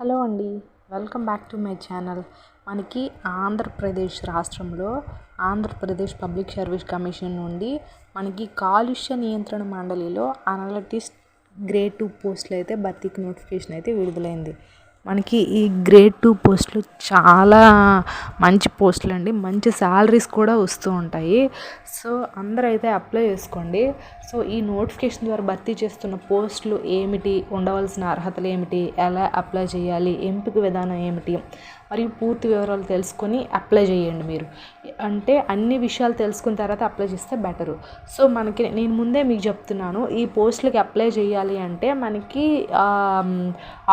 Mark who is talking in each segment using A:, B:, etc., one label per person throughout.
A: Hello అండి welcome back to my channel. మనకి ఆంధ్రప్రదేశ్ రాష్ట్రంలో ఆంధ్రప్రదేశ్ పబ్లిక్ సర్వీస్ కమిషన్ నుండి మనకి కాలుష్య నియంత్రణ మండలిలో అనలిటిస్ట్ గ్రేడ్ టూ పోస్టులు అయితే భర్తీకి నోటిఫికేషన్ అయితే విడుదలైంది. మనకి ఈ గ్రేడ్ టూ పోస్టులు చాలా మంచి పోస్టులు అండి. మంచి శాలరీస్ కూడా వస్తూ ఉంటాయి. సో అందరూ అయితే అప్లై చేసుకోండి. సో ఈ నోటిఫికేషన్ ద్వారా భర్తీ చేస్తున్న పోస్టులు ఏమిటి? ఉండవలసిన అర్హతలు ఏమిటి? ఎలా అప్లై చేయాలి? ఎంపిక విధానం ఏమిటి? మరియు పూర్తి వివరాలు తెలుసుకొని అప్లై చేయండి మీరు. అంటే అన్ని విషయాలు తెలుసుకున్న తర్వాత అప్లై చేస్తే బెటరు సో మనకి నేను ముందే మీకు చెప్తున్నాను ఈ పోస్టులకి అప్లై చేయాలి అంటే మనకి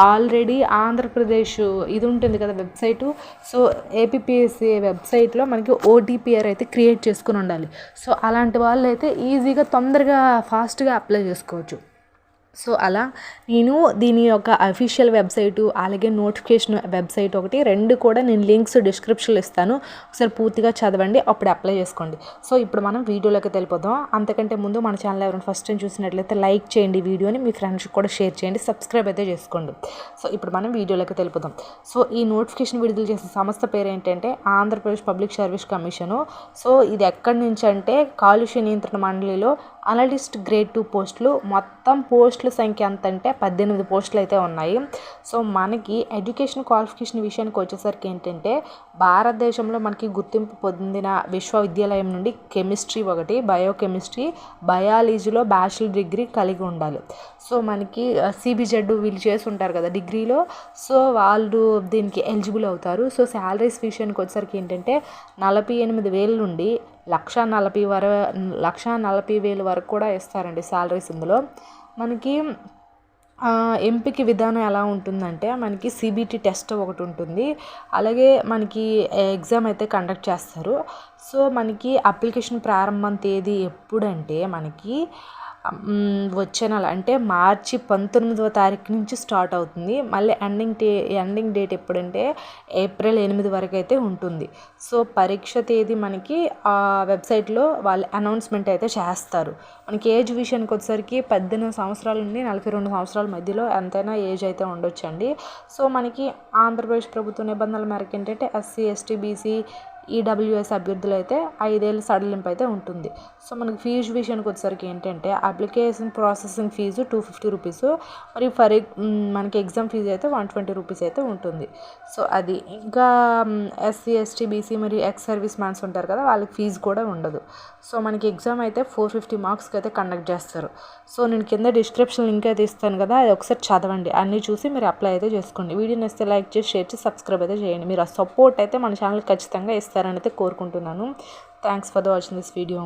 A: ఆల్రెడీ ఆంధ్రప్రదేశ్ ఇది ఉంటుంది కదా వెబ్సైటు సో ఏపీఎస్సీ వెబ్సైట్లో మనకి ఓటీపీఆర్ అయితే క్రియేట్ చేసుకుని ఉండాలి. సో అలాంటి వాళ్ళు అయితే ఈజీగా తొందరగా ఫాస్ట్గా అప్లై చేసుకోవచ్చు. సో అలా నేను దీని యొక్క అఫీషియల్ వెబ్సైటు అలాగే నోటిఫికేషన్ వెబ్సైట్ ఒకటి రెండు కూడా నేను లింక్స్ డిస్క్రిప్షన్లో ఇస్తాను. ఒకసారి పూర్తిగా చదవండి అప్పుడు అప్లై చేసుకోండి. సో ఇప్పుడు మనం వీడియోలోకి తెలిపోదాం అంతకంటే ముందు మన ఛానల్ ఎవరైనా ఫస్ట్ టైం చూసినట్లయితే లైక్ చేయండి వీడియోని మీ ఫ్రెండ్స్కి కూడా షేర్ చేయండి సబ్స్క్రైబ్ అయితే చేసుకోండి. సో ఇప్పుడు మనం వీడియోలోకి తెలిపోదాం సో ఈ నోటిఫికేషన్ విడుదల చేసిన సంస్థ పేరు ఏంటంటే Andhra Pradesh public service commission so ఇది ఎక్కడి నుంచి అంటే కాలుష్య నియంత్రణ మండలిలో అనలిస్ట్ గ్రేడ్ టూ పోస్టులు. మొత్తం పోస్టుల సంఖ్య ఎంత అంటే పద్దెనిమిది పోస్టులు అయితే ఉన్నాయి. సో మనకి ఎడ్యుకేషన్ క్వాలిఫికేషన్ విషయానికి వచ్చేసరికి ఏంటంటే భారతదేశంలో మనకి గుర్తింపు పొందిన విశ్వవిద్యాలయం నుండి కెమిస్ట్రీ ఒకటి బయోకెమిస్ట్రీ బయాలజీలో బ్యాచిలర్ డిగ్రీ కలిగి ఉండాలి. సో మనకి సిబిజెడ్ వీళ్ళు చేసి ఉంటారు కదా డిగ్రీలో. సో వాళ్ళు దీనికి ఎలిజిబుల్ అవుతారు. సో శాలరీస్ విషయానికి వచ్చేసరికి ఏంటంటే నలభై ఎనిమిది వేల నుండి లక్ష నలభై వర లక్ష నలభై వేలు వరకు కూడా ఇస్తారండి శాలరీస్ ఇందులో. మనకి ఎంపిక విధానం ఎలా ఉంటుందంటే మనకి సిబిటి టెస్ట్ ఒకటి ఉంటుంది. అలాగే మనకి ఎగ్జామ్ అయితే కండక్ట్ చేస్తారు. సో మనకి అప్లికేషన్ ప్రారంభం తేదీ ఎప్పుడంటే మనకి వచ్చే నెల అంటే మార్చి పంతొమ్మిదవ తారీఖు నుంచి స్టార్ట్ అవుతుంది. మళ్ళీ ఎండింగ్ డే ఎండింగ్ డేట్ ఎప్పుడంటే ఏప్రిల్ ఎనిమిది వరకు అయితే ఉంటుంది. సో పరీక్ష తేదీ మనకి ఆ వెబ్సైట్లో వాళ్ళు అనౌన్స్మెంట్ అయితే చేస్తారు. మనకి ఏజ్ విషయానికి వచ్చేసరికి పద్దెనిమిది సంవత్సరాల నుండి నలభై రెండు సంవత్సరాల మధ్యలో ఎంతైనా ఏజ్ అయితే ఉండొచ్చండి. సో మనకి ఆంధ్రప్రదేశ్ ప్రభుత్వ నిబంధనల మేరకు ఏంటంటే ఎస్సీ ఎస్టీ బీసీ ఈడబ్ల్యూఎస్ అభ్యర్థులు అయితే ఐదేళ్ళ సడలింపు అయితే ఉంటుంది. సో మనకి ఫీజు విషయానికి వచ్చేసరికి ఏంటంటే application processing fee two fifty rupees మరియు ఫర్ మనకి ఎగ్జామ్ ఫీజు అయితే వన్ ట్వంటీ రూపీస్ అయితే ఉంటుంది. సో అది ఇంకా ఎస్సీ ఎస్టీ బీసీ మరియు ఎక్స్ సర్వీస్ మ్యాన్స్ ఉంటారు కదా వాళ్ళకి ఫీజు కూడా ఉండదు. సో మనకి ఎగ్జామ్ అయితే ఫోర్ ఫిఫ్టీ మార్క్స్కి అయితే కండక్ట్ చేస్తారు. సో నేను కింద డిస్క్రిప్షన్ లింక్ అయితే ఇస్తాను కదా అది ఒకసారి చదవండి. అన్నీ చూసి మీరు అప్లై అయితే చేసుకోండి. వీడియో నచ్చితే లైక్ చేసి షేర్ చేసి సబ్స్క్రైబ్ అయితే చేయండి. మీరు ఆ సపోర్ట్ అయితే మన ఛానల్ ఖచ్చితంగా ఇస్తారని అయితే కోరుకుంటున్నాను. Thanks for the watching this video